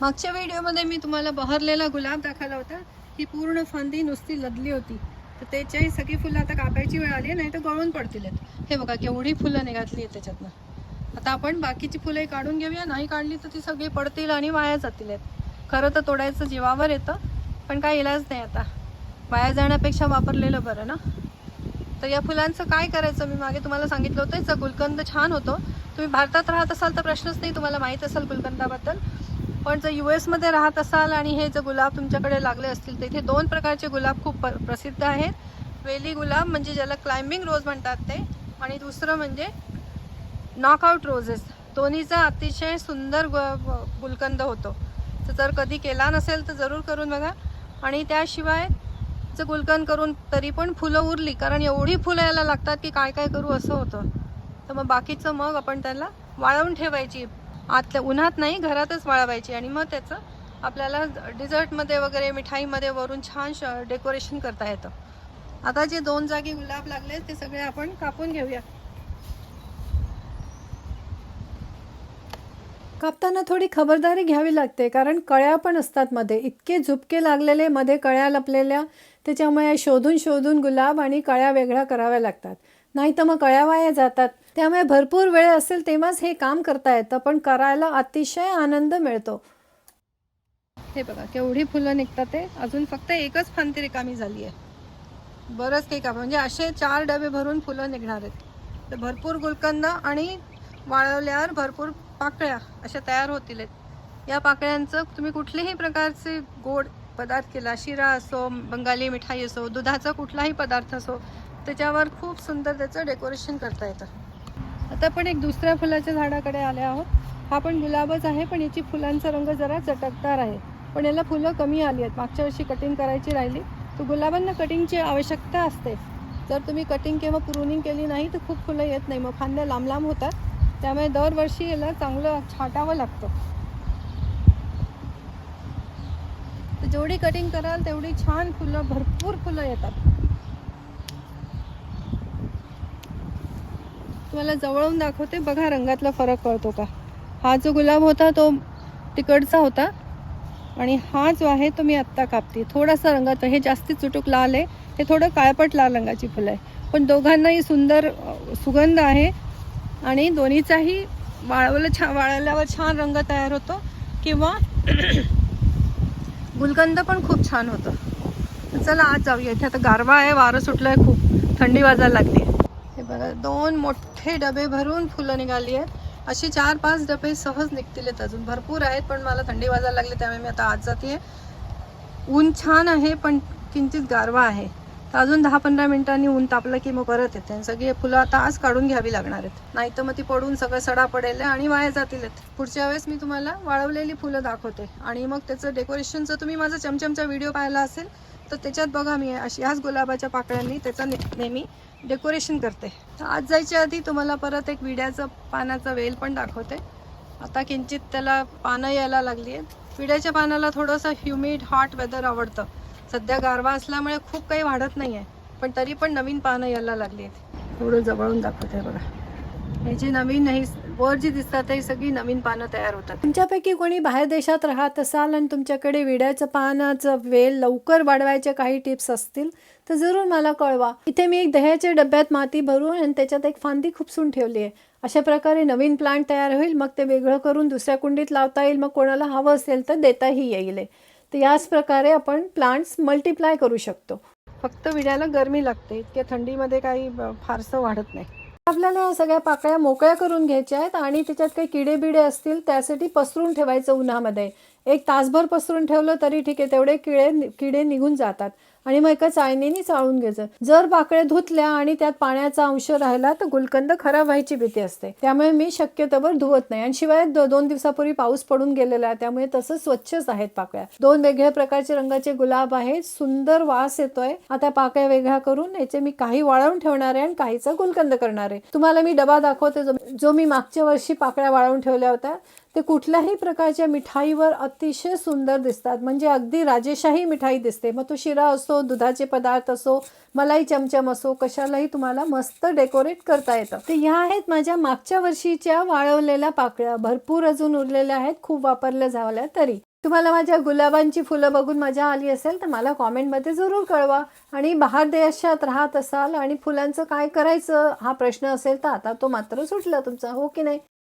मागच्या व्हिडिओमध्ये मी तुम्हाला बहरलेला गुलाब दाखवला होता. ही पूर्ण फांदी नुसती लदली होती. तर त्याच्याही सगळी फुलं आता कापायची वेळ आली नाही तर गळून पडतील आहेत. हे बघा केवढी फुलं निघातली आहेत त्याच्यातनं. आता आपण बाकीची फुलंही काढून घेऊया. नाही काढली तर ती सगळी पडतील आणि वाया जातील आहेत. खरं तर तोडायचं जीवावर येतं पण काय इलाज नाही आता. वाया जाण्यापेक्षा वापरलेलं बरं ना? तर या फुलांचं काय करायचं? मी मागे तुम्हाला सांगितलं होतं याचा गुलकंद छान होतो. तुम्ही भारतात राहत असाल तर प्रश्नच नाही तुम्हाला माहीत असेल गुलकंदाबद्दल. पण जर यू एसमध्ये राहत असाल आणि हे जर गुलाब तुमच्याकडे लागले असतील तर इथे दोन प्रकारचे गुलाब खूप प्रसिद्ध आहेत. वेली गुलाब म्हणजे ज्याला क्लाइम्बिंग रोज म्हणतात ते आणि दुसरं म्हणजे नॉकआउट रोजेस दोन्हीचा अतिशय सुंदर गुलकंद होतो. तर जर कधी केला नसेल तर जरूर करून बघा. आणि त्याशिवाय जर गुलकंद करून तरी पण फुलं उरली कारण एवढी फुलं यायला लागतात की काय काय करू असं होतं. तर मग बाकीचं मग आपण त्याला वाळवून ठेवायची. आतल्या उन्हात नाही घरातच वाळवायची. आणि मग त्याचं आपल्याला डिझर्टमध्ये वगैरे मिठाईमध्ये वरून छान श डेकोरेशन करता येतं. आता जे दोन जागी गुलाब लागले ते सगळे आपण कापून घेऊया. कापताना थोडी खबरदारी घ्यावी लागते कारण कळ्या पण असतात मध्ये. इतके झुपके लागलेले मध्ये कळ्या लपलेल्या त्याच्यामुळे शोधून शोधून गुलाब आणि कळ्या वेगळ्या कराव्या लागतात. नाही तर मग कळ्या वाया जातात. त्यामुळे भरपूर वेळ असेल तेव्हाच हे काम करता येतं पण करायला अतिशय आनंद मिळतो. हे बघा केवढी फुलं निघतात ते. अजून फक्त एकच फांती रिकामी झाली आहे बरंच काही का म्हणजे असे चार डबे भरून फुलं निघणार आहेत. तर भरपूर गुलकंद आणि वाळवल्यावर भरपूर पाकळ्या अशा तयार होतील आहेत. या पाकळ्यांचं तुम्ही कुठल्याही प्रकारचे गोड पदार्थ केला शिरा असो बंगाली मिठाई असो दुधाचा कुठलाही पदार्थ असो त्याच्यावर खूप सुंदर त्याचं डेकोरेशन करता येतं. आता आपण एक दुसऱ्या फुलाच्या झाडाकडे आले आहोत. हा पण गुलाबच आहे पण याची फुलांचा रंग जरा चटकदार आहे. पण याला फुलं कमी आली आहेत. मागच्या वर्षी कटिंग करायची राहिली. तर गुलाबांना कटिंगची आवश्यकता असते. जर तुम्ही कटिंग किंवा प्रुनिंग केली नाही तर खूप फुलं येत नाही. मग फांद्या लांब लांब होतात. त्यामुळे दरवर्षी याला चांगलं छाटावं लागतं. तर जेवढी कटिंग कराल तेवढी छान फुलं भरपूर फुलं येतात. तुम्हाला जवळून दाखवते. बघा रंगातला फरक कळतो का? हा जो गुलाब होता तो तिकडचा होता. आणि हा जो आहे तो मी आत्ता कापते. थोडासा रंगात हे जास्ती चुटूक लाल आहे. हे थोडं काळपट लाल रंगाची फुलं आहे. पण दोघांनाही सुंदर सुगंध आहे. आणि दोन्हीचाही वाळवलं छान वाळल्यावर छान रंग तयार होतो. किंवा गुलकंद पण खूप छान होतं. चला आज जाऊया. इथे आता गारवा आहे वारं सुटलं आहे खूप थंडी वाजायला लागली. दोन मोठे डबे भरून फुलं निघाली आहेत. असे चार पाच डबे सहज निघतील आहेत अजून. भरपूर आहेत पण मला थंडी वाजायला लागली त्यामुळे मी आता आज जाते ऊन छान आहे पण किंचित गारवा आहे. तर अजून दहा पंधरा मिनिटांनी ऊन तापलं की मग परत येते. आणि सगळी फुलं आता आज काढून घ्यावी लागणार आहेत. नाही तर मग ती पडून सगळं सडा पडेल आणि वाया जातील आहेत. पुढच्या वेळेस मी तुम्हाला वाळवलेली फुलं दाखवते. आणि मग त्याचं डेकोरेशनचं तुम्ही माझा चमचमचा व्हिडिओ पाहिला असेल तर त्याच्यात बघा मी अशी ह्याच गुलाबाच्या पाकळ्यांनी त्याचं नेहमी डेकोरेशन करते. तर आज जायच्या आधी तुम्हाला परत एक विड्याचं पानाचा वेल पण दाखवते. आता किंचित त्याला पानं यायला लागली आहेत. विड्याच्या पानाला थोडंसं ह्युमिड हॉट वेदर आवडतं. सध्या गारवा असल्यामुळे खूप काही वाढत नाही आहे पण तरी पण नवीन पानं यायला लागली आहेत. थोडं जवळून दाखवते बघा. हे जे नवीन ही वर जी दिसतात ही सगळी नवीन पानं तयार होतात. तुमच्यापैकी कोणी बाहेर देशात राहत असाल आणि तुमच्याकडे विड्याचं पानाचं वेल लवकर वाढवायच्या काही टिप्स असतील तर जरूर मला कळवा. इथे मी एक दह्याच्या डब्यात माती भरून आणि त्याच्यात एक फांदी खुपसून ठेवली आहे. अशा प्रकारे नवीन प्लांट तयार होईल मग ते वेगळं करून दुसऱ्या कुंडीत लावता येईल मग कोणाला हवं असेल तर देताही येईल तर याच प्रकारे आपण प्लांट्स मल्टिप्लाय करू शकतो. फक्त विड्याला गरमी लागते इतक्या थंडीमध्ये काही फारसं वाढत नाही. आपल्याला या सगळ्या पाकळ्या मोकळ्या करून घ्यायच्या आहेत आणि त्याच्यात काही किडे बिडे असतील त्यासाठी पसरून ठेवायचं उन्हामध्ये. एक तासभर पसरून ठेवलं तरी ठीक आहे तेवढे किडे किडे निघून जातात. आणि मग एका चाळणीने चाळून घ्यायचं जर. पाकळ्या धुतल्या आणि त्यात पाण्याचा अंश राहिला तर गुलकंद खराब व्हायची भीती असते. त्यामुळे मी शक्यतोवर धुवत नाही. आणि शिवाय दो- दोन दिवसापूर्वी पाऊस पडून गेलेला आहे. त्यामुळे तसं स्वच्छच आहेत पाकळ्या. दोन वेगळ्या प्रकारचे रंगाचे गुलाब आहेत. सुंदर वास येतोय. आता पाकळ्या वेगळ्या करून याचे मी काही वाळवून ठेवणार आहे आणि काहीचा गुलकंद करणार आहे. तुम्हाला मी डबा दाखवते जो जो मी मागच्या वर्षी पाकळ्या वाळवून ठेवल्या होत्या. ते कुठल्याही प्रकारच्या मिठाईवर अतिशय सुंदर दिसतात. म्हणजे अगदी राजेशाही मिठाई दिसते. मग तो शिरा असतो असो दुधाचे पदार्थ असो मलाई चमचम असो कशालाही तुम्हाला मस्त डेकोरेट करता येतं. तर ह्या आहेत माझ्या मागच्या वर्षीच्या वाळवलेल्या पाकळ्या. भरपूर अजून उरलेल्या आहेत खूप वापरल्या जावल्या तरी. तुम्हाला माझ्या गुलाबांची फुलं बघून मजा आली असेल तर मला कॉमेंटमध्ये जरूर कळवा. आणि बाहेर देशात राहत असाल आणि फुलांचं काय करायचं हा प्रश्न असेल तर आता तो मात्र सुटला तुमचा हो की नाही?